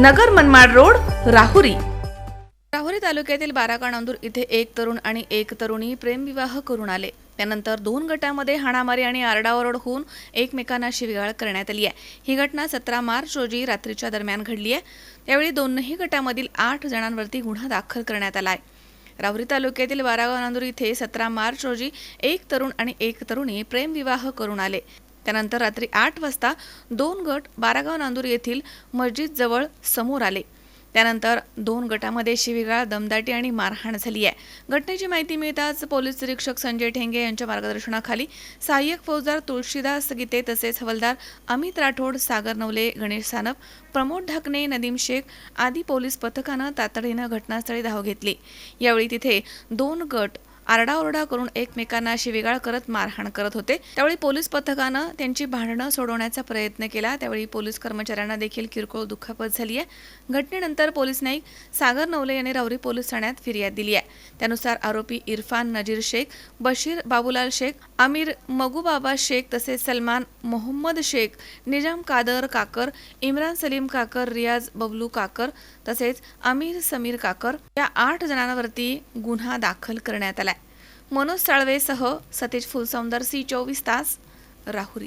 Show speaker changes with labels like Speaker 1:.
Speaker 1: नगर Manmad road Rahuri. Rahuri तालुक्यातील बाराकाणांदूर इथे एक तरुण आणि एक तरुणी प्रेमविवाह करून आले. त्यानंतर दोन गटामध्ये हाणामारी आणि आरडाओरड होऊन एकमेकांना शिविगाळ करण्यात आली आहे. ही घटना सतरा मार्च रोजी रात्रीच्या दरम्यान घडली आहे. त्यावेळी दोनही गटामधील आठ जणांवरती गुन्हा दाखल करण्यात आला आहे. राहुरी तालुक्यातील बारागाव नांदूर इथे सतरा मार्च रोजी एक तरुण आणि एक तरुणी प्रेमविवाह करून आले. त्यानंतर रात्री आठ वाजता दोन गट बारागाव नांदूर येथील मस्जिदजवळ समोर आले. त्यानंतर दोन गटामध्ये शिवीगाळ दमदाटी आणि मारहाण झाली आहे. घटनेची माहिती मिळताच पोलीस निरीक्षक संजय ठेंगे यांच्या मार्गदर्शनाखाली सहाय्यक फौजदार तुळशीदास गीते तसेच हवलदार अमित राठोड सागर नवले गणेश सानप प्रमोद ढाकणे नदीम शेख आदी पोलीस पथकानं तातडीनं घटनास्थळी धाव घेतली. यावेळी तिथे दोन गट आरडाओरडा करून एकमेकांना शिविगाळ करत मारहाण करत होते. त्यावेळी पोलीस पथकानं त्यांची भांडणं सोडवण्याचा प्रयत्न केला. त्यावेळी पोलीस कर्मचाऱ्यांना देखील किरकोळ दुखापत झाली आहे. घटनेनंतर पोलीस नाईक सागर नवले यांनी रावरी पोलीस ठाण्यात फिर्याद दिली आहे. त्यानुसार आरोपी इरफान नजीर शेख बशीर बाबूलाल शेख आमिर मगुबाबा शेख तसेच सलमान मोहम्मद शेख निजाम कादर काकर इम्रान सलीम काकर रियाज बबलू काकर तसेच अमीर समीर काकर या आठ जणांवरती गुन्हा दाखल करण्यात आलाय मनोज साळवेसह सतीश फुलसौंदर सी चोवीस तास राहुरी.